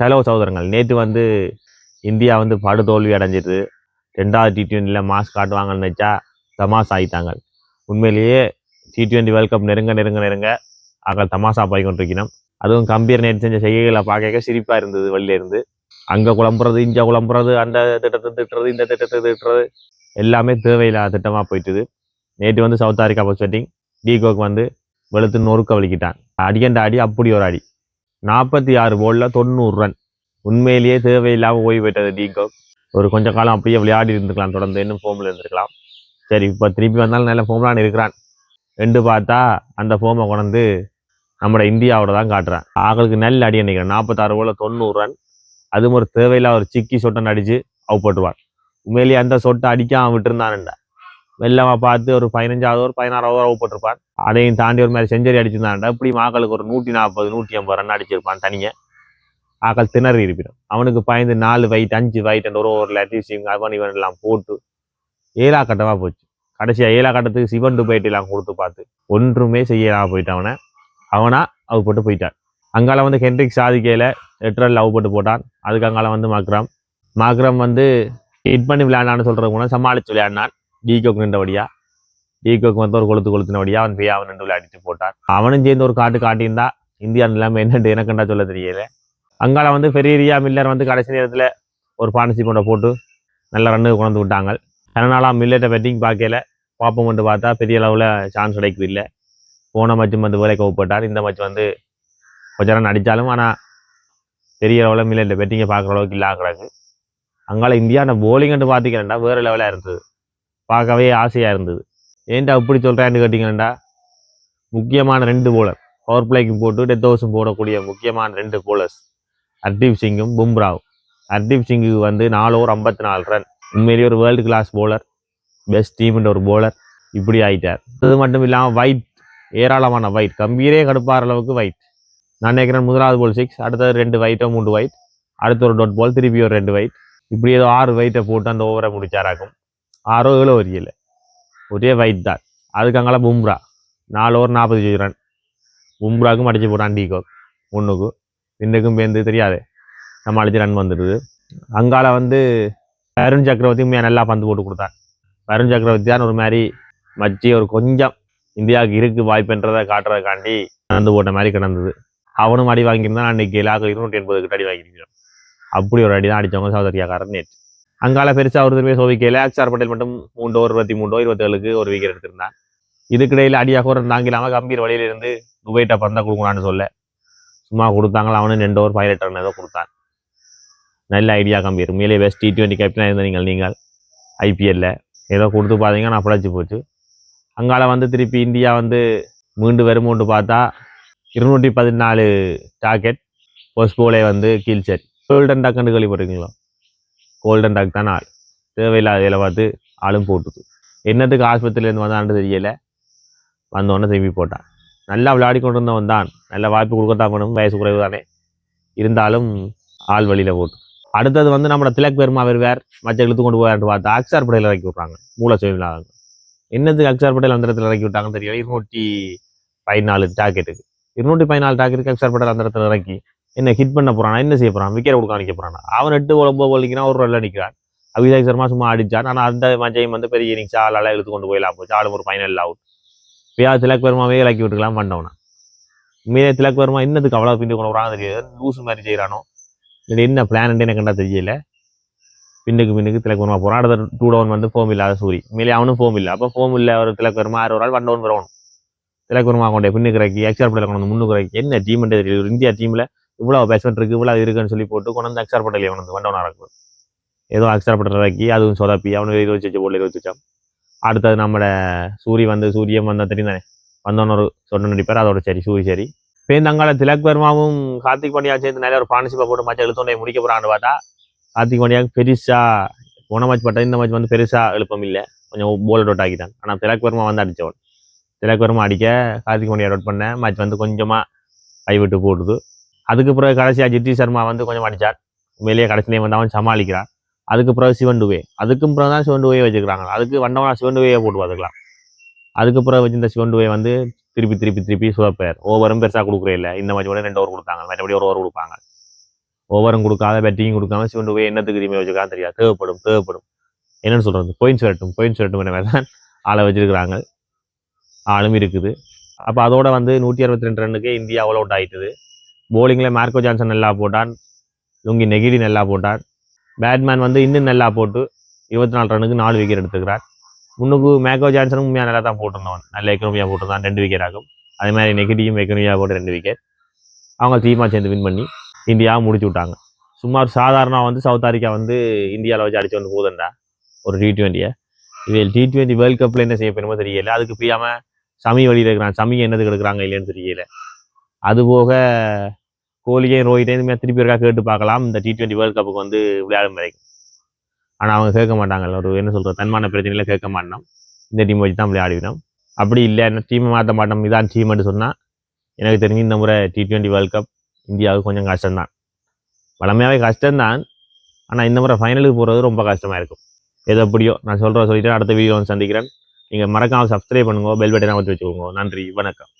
Hello சகோதரங்கள். நேற்று வந்து India வந்து படுதோல்வி அடைஞ்சிது. ரெண்டாவது டி ட்வெண்ட்டியில் மாஸ்க் காட்டுவாங்கன்னு நினச்சா தமாஸ் ஆகிட்டாங்க உண்மையிலேயே டி ட்வெண்ட்டி வேர்ல்ட் கப் நெருங்க நெருங்க நெருங்க அங்கே தமாசா போய் கொண்டிருக்கணும். அதுவும் கம்பீர் நேற்று செஞ்ச செய்கைகளை பார்க்க சிரிப்பாக இருந்தது வெளில இருந்து. அங்கே குழம்புறது இங்கே குழம்புறது அந்த திட்டத்தை திட்டுறது இந்த திட்டத்தை திட்டுறது எல்லாமே தேவையில்லாத திட்டமாக போயிட்டுது. நேற்று வந்து South Africa post batting de Kock வந்து வெளுத்து நொறுக்க வலிக்கிட்டான். அடிக்கண்ட அடி அப்படி ஒரு அடி. நாற்பத்தி ஆறு போலில் தொண்ணூறு ரன். உண்மையிலேயே தேவையில்லாமல் ஓய்வு பெற்றது டீகோ ஒரு கொஞ்ச காலம் அப்படியே விளையாடி இருந்துக்கலாம் தொடர்ந்து இன்னும் ஃபோமில் இருந்திருக்கலாம். சரி இப்போ திருப்பி வந்தாலும் நல்ல ஃபோம்லான்னு இருக்கிறான். ரெண்டு பார்த்தா அந்த ஃபோமை கொண்டு நம்மளோட இந்தியாவோட தான் காட்டுறேன். ஆகளுக்கு நல்ல அடி நினைக்கிறேன் நாற்பத்தாறு போல் தொண்ணூறு ரன். அதுவும் ஒரு தேவையில்லாத ஒரு சிக்கி சொட்டன் அடித்து அவுட் உண்மையிலேயே அந்த சொட்டை அடிக்காம விட்டுருந்தான்டா வெள்ளமாக பார்த்து ஒரு பதினஞ்சாவது ஒரு பதினாறாவது ஓவர் அவுட் போட்டிருப்பான் அதையும் தாண்டி ஒரு மாதிரி செஞ்சுரி அடிச்சிருந்தான்டா இப்படி மாக்களுக்கு ஒரு நூற்றி நாற்பது நூற்றி ஐம்பது ரன் அடிச்சிருப்பான் தனியாக ஆக்கள் திணறி இருப்பிடும் அவனுக்கு பயந்து நாலு வைட் அஞ்சு வைட் ஒரு ஓவரில் அட்லீஸ்ட் அவன் இவன் எல்லாம் போட்டு ஏழா கட்டமாக போச்சு. கடைசியாக ஏழா கட்டத்துக்கு சிவன் போயிட்டு எல்லாம் கொடுத்து பார்த்து ஒன்றுமே செய்யலாம் போயிட்டான் அவனை. அவனா அவு போட்டு போயிட்டான். அங்கால வந்து ஹென்ரிக் சாதிக்கையில் எட்டு லவ் போட்டு போட்டான். அதுக்கு அங்கால வந்து மக்ரம். மக்ரம் வந்து ஹிட் பண்ணி விளையாண்டான்னு சொல்கிறது கூட சமாளித்து விளையாடினான். டீகோக்கு நின்றபடியா? டீகோக்கு வந்து ஒரு கொளுத்து கொளுத்தினபடியா அவன் போய் அவன் நின்று அடித்து போட்டான். அவனும் சேர்ந்து ஒரு காட்டு காட்டியிருந்தா இந்தியா நிலைமை என்னென்று எனக்குண்டா சொல்ல தெரியல. அங்கால வந்து ஃபெரீரியா மில்லர் வந்து கடைசி நேரத்தில் ஒரு பார்ட்னர்ஷிப் ஒன்றை போட்டு நல்ல ரன்னு கொண்டு விட்டாங்க அதனால மில்லட்டை பெட்டிங் பார்க்கல. பார்ப்போம் வந்து பார்த்தா பெரிய அளவில் சான்ஸ் கிடைக்குது இல்லை. போன மேட்சும் வந்து வேலை கோவப்பட்டார் இந்த மேட்ச் வந்து கொஞ்ச நேரம் அடித்தாலும் ஆனால் பெரிய அளவில் மில்லட்டை பெட்டிங்கை பார்க்குற அளவுக்கு இல்லை கிடக்கு. அங்கால இந்தியா போலிங்னு பார்த்திக்கிறேன்டா வேறு லெவலாக இருந்தது. பார்க்கவே ஆசையாக இருந்தது. ஏன்டா இப்படி சொல்கிறேன்னு கேட்டிங்கன்னா முக்கியமான ரெண்டு போலர் பவர் பிளேக்கு போட்டு டெத் ஹவுஸும் போடக்கூடிய முக்கியமான ரெண்டு போலர்ஸ் ஹர்தீப் சிங்கும் பும்ராவும் ஹர்தீப் சிங்குக்கு வந்து நாலு ஓவர் ஐம்பத்தி நாலு ரன் உண்மையிலேயே ஒரு வேர்ல்டு கிளாஸ் போலர் பெஸ்ட் டீம்ன்ற ஒரு போலர் இப்படி ஆயிட்டார். அது மட்டும் இல்லாமல் வைட் ஏராளமான வைட் கம்பீரே கடுப்பாகிற அளவுக்கு வைட் நான் நினைக்கிறேன் முதலாவது போல் சிக்ஸ் அடுத்தது ரெண்டு வைட்டோ மூன்று வைட் அடுத்த ஒரு டொட் பால் திருப்பி ஒரு ரெண்டு வைட் இப்படி ஏதோ ஆறு வைட்டை போட்டு அந்த ஓவரை முடிச்சாராக்கும். ஆறோ ஏழோ வரியல ஒரே வைட் தான். அதுக்கு அங்கே பும்ரா. நாலு ஓவர் நாற்பத்தி ரன் பும்ராக்கும் அடிச்சு போட்டான் டீகோக் ஒன்றுக்கும் இன்றைக்கும் பேருந்து தெரியாது. சமாளித்து ரன் வந்துடுது. அங்கால வந்து வருண் சக்கரவர்த்தியும் நல்லா பந்து போட்டு கொடுத்தான். வருண் சக்கரவர்த்தி தான் ஒரு மாதிரி மச்சி ஒரு கொஞ்சம் இந்தியாவுக்கு இருக்கு வாய்ப்புன்றதை காட்டுறதுக்காண்டி நடந்து போட்ட மாதிரி கிடந்தது. அவனும் அடி வாங்கியிருந்தான். அன்றைக்கி லாக்கில் இருநூற்றி எண்பது கிட்ட அடி வாங்கியிருக்கான். அப்படி ஒரு அடி தான் அடித்தவங்க சௌதரியாக்காரன் நேற்று. அங்கால பெருசாக ஒரு திரும்பி சோவிக்கையில் அக்ஷார் பட்டேல் மட்டும் மூன்றோ இருபத்தி மூன்றோ இருபத்தேழுக்கு ஒரு விக்கெட் எடுத்திருந்தான். இதுக்கிடையில் அடியாக ஒரு தாங்கிலாமல் கம்பீர் வழியிலிருந்து துபைட்ட பந்தை கொடுக்கலான்னு சொல்ல. சும்மா கொடுத்தாங்களா அவனு ரெண்டு ஓவர் பதினெட்டு ரன் ஏதோ கொடுத்தான். நல்ல ஐடியா கம்பீர். மேலே பெஸ்ட் டி டுவெண்ட்டி கேப்டனாக இருந்த நீங்கள் நீங்கள் ஐபிஎல்ல ஏதோ கொடுத்து பார்த்தீங்கன்னா நான் பிழைச்சி போச்சு. அங்கால வந்து திருப்பி இந்தியா வந்து மீண்டு வருமோன்ட்டு பார்த்தா இருநூற்றி பதினாலு டாக்கெட் ஃபர்ஸ்ட் போலே வந்து கீழ் செட் கோல்டன் டாக்னு கேள்விப்பட்டிருக்கீங்களா கோல்டன் டாக் தான் ஆள். தேவையில்லாத இதில் பார்த்து ஆளும் போட்டுது. என்னத்துக்கு ஆஸ்பத்திரியிலேருந்து வந்தான்னு தெரியலை. வந்தோடனே திரும்பி போட்டான். நல்லா விளையாடி கொண்டு இருந்தவன் தான். நல்ல வாய்ப்பு கொடுக்கத்தான் வேணும். வயசு குறைவு தானே. இருந்தாலும் ஆள் வழியில் போட்டு அடுத்தது வந்து நம்ம திலக் பெருமா வருவார். மச்ச இழுத்து கொண்டு போயான்னு பார்த்தா அக்ஷார் படையில் இறக்கி விட்றாங்க. மூல சுயமில்லாத என்னத்துக்கு அக்ஷார் படையில் அந்த இடத்துல இறக்கி விட்டாங்கன்னு தெரியல. இருநூற்றி பதினாலு டாக்கெட்டுக்கு இருநூற்றி பதினாலு டாக்கெட்டுக்கு அக்ஷார் படையில் அந்த இடத்துல இறக்கி என்ன ஹிட் பண்ண போகிறான் என்ன செய்ய போகிறான் விக்கெட் கொடுக்க நிற்க போறானா. அவன் எட்டு ஒன்பது ஒழிக்கிறான் ஒரு ரன்ல நிற்கிறான் அபிஷேக் சர்மா சும்மா அடிச்சான். ஆனால் அந்த மஜையும் வந்து பெரிய இன்னிங்ஸ் ஆளால் இழுத்து கொண்டு போயிடலாம். போச்சு. ஆளும் ஒரு ஃபைனல் அவுட் பியா திலக் பெருமாவே இலக்கி விட்டுக்கலாம் பண்ணவனா உண்மையிலே திலக் பெருமா இன்னத்துக்கு அவ்வளோ பிண்டு கொண்டு வராங்க தெரியாது. லூஸ் மாதிரி செய்கிறானோ இல்லை என்ன பிளான் எனக்கு கண்டா தெரியல. பின்னுக்கு பின்னுக்கு திலக் பெருமா போகிறான் அடுத்த டூ டவுன் வந்து ஃபோம் இல்லாத சூரி. மேலே அவனும் ஃபோம் இல்லை. அப்போ ஃபோம் இல்லை ஒரு திலக் பெருமா ஆறு ஒரு ஆள் ஒன் டவுன் வரணும். திலக் பெருமா கொண்டே பின்னுக்கு இறக்கி எக்ஸ்ட்ரா பட்டேல் கொண்டு வந்து முன்னுக்கு இறக்கி என்ன டீம் தெரியல. ஒரு இந்தியா டீமில் இவ்வளோ பேட்ஸ்மெண்ட் இருக்குது இவ்வளோ இருக்குன்னு சொல்லி போட்டு கொண்டு வந்து அக்ஷர் பட்டேல் வந்து ஒன் நடக்கும் ஏதோ அக்ஷர் பட்டேல் இறக்கி அதுவும் சொதப்பி அவனுக்கு இருபத்தி வச்சு போல இருபத்தி வச்சான் அடுத்தது நம்மளோட சூரிய வந்து சூரியன் வந்த தெரியும் தானே வந்தோன்னு ஒரு சொன்ன நடிப்பார் அதோட சரி சூரிய சரி. பேருந்து அங்கால திலக் வர்மாவும் கார்த்திக் பாண்டியா சேர்ந்து நிறைய ஒரு பார்ட்னர்ஷிப்பை போட்டு மச்சம் எழுத்தோடைய முடிக்க போகிறான்னு பார்த்தா கார்த்திக் பாண்டியாவுக்கு பெருசாக போன மேட்ச் பட்ட இந்த மேட்ச் வந்து பெருசாக எழுப்பம் இல்லை. கொஞ்சம் போல் டவுட் ஆக்கிட்டான். ஆனால் திலக் வர்மா வந்து அடித்தவன் திலக் வர்மா அடிக்க கார்த்திக் பாண்டியா டவுட் பண்ண மேட்ச் வந்து கொஞ்சமாக கை விட்டு போடுது. அதுக்கு பிறகு கடைசியாக ஜித்தி சர்மா வந்து கொஞ்சம் அடிச்சார். உண்மையிலேயே கடைசியிலே வந்து அவன் சமாளிக்கிறான் அதுக்கு பிறகு சிவன் டுவே அதுக்கும் பிறகு தான் சிவன் டுவே வச்சுக்கிறாங்க. அதுக்கு வண்டவனா சிவன் டுவையை போட்டு பார்த்துக்கலாம். அதுக்கு பிறகு வச்சிருந்த சிவன் டுவே வந்து திருப்பி திருப்பி திருப்பி சுதப்பேர் ஓவரும் பெருசாக கொடுக்குறே இல்லை. இந்த மாதிரி கூட ரெண்டு ஓவர் கொடுத்தாங்க. மற்றபடி ஒரு ஓவர் கொடுப்பாங்க. ஓவரும் கொடுக்காத பேட்டிங் கொடுக்காம சிவன் டுவே என்னத்துக்கு திரும்பி வச்சுக்கான்னு தெரியாது. தேவைப்படும் தேவைப்படும். என்னென்னு சொல்கிறது பொயின் வரட்டும் பொயின் வரட்டும் என்ன மாதிரி தான் ஆளை வச்சிருக்கிறாங்க. ஆளும் இருக்குது. அப்போ அதோட வந்து நூற்றி அறுபத்தி ரெண்டு ரன்னுக்கே இந்தியா அவ்வளோ அவுட் ஆகிட்டுது போலிங்கில் மார்க்கோ ஜான்சன் நல்லா போட்டான். லுங்கி நெகிடி நல்லா போட்டான். பேட்மேன் வந்து இன்னும் நல்லா போட்டு இருபத்தி நாலு ரன்னுக்கு நாலு விக்கெட் எடுத்துக்கிறார். முன்னுக்கு மேக்கோ ஜான்சனும் உண்மையாக நல்லா தான் போட்டிருந்தவன். நல்ல எக்கனமியாக போட்டிருந்தான். ரெண்டு விக்கெட் ஆகும். அதே மாதிரி நெகிடியும் எக்கனமியாக போட்டு ரெண்டு விக்கெட் அவங்க டீமாக சேர்ந்து வின் பண்ணி இந்தியாவை முடிச்சு விட்டாங்க. சுமார் சாதாரணமாக வந்து சவுத் ஆப்பிரிக்கா வந்து இந்தியாவில் வச்சு அடித்து வந்து போதுண்டா? ஒரு டி ட்வெண்ட்டியை இதில் டி ட்வெண்ட்டி வேர்ல்ட் கப்பில் என்ன செய்ய போயிருமோ தெரியல. அதுக்கு பிரியாமல் சமி வழியில் இருக்கிறான். சமி என்னது கெடுக்கிறாங்க இல்லைன்னு தெரியல. அது போக கோலியே ரோஹிட்டே திருப்பி இருக்கா கேட்டு பார்க்கலாம். இந்த டி ட்வெண்ட்டி வேர்ல்ட் கப்புக்கு வந்து விளையாடும் வரைக்கும். ஆனால் அவங்க கேட்க மாட்டாங்க. ஒரு என்ன சொல்கிறது தன்மான பிரச்சனையில் கேட்க மாட்டோம். இந்த டீம் வச்சு தான் விளையாடிவிடும். அப்படி இல்லை என்ன டீமை மாற்ற மாட்டோம்? இதான் டீம்னு சொன்னால் எனக்கு தெரிஞ்சு இந்த முறை டி ட்வெண்ட்டி வேர்ல்ட் கப் இந்தியாவுக்கு கொஞ்சம் கஷ்டம்தான். வளமையாகவே கஷ்டம்தான். ஆனால் இந்த முறை ஃபைனலுக்கு போகிறது ரொம்ப கஷ்டமாக இருக்கும். எது எப்படியோ நான் சொல்கிற சொல்லிட்டு அடுத்த வீடியோ வந்து சந்திக்கிறேன். நீங்கள் மறக்காமல் சப்ஸ்கிரைப் பண்ணுங்க. பெல் பட்டனை வச்சு வச்சுக்கோங்க. நன்றி. வணக்கம்.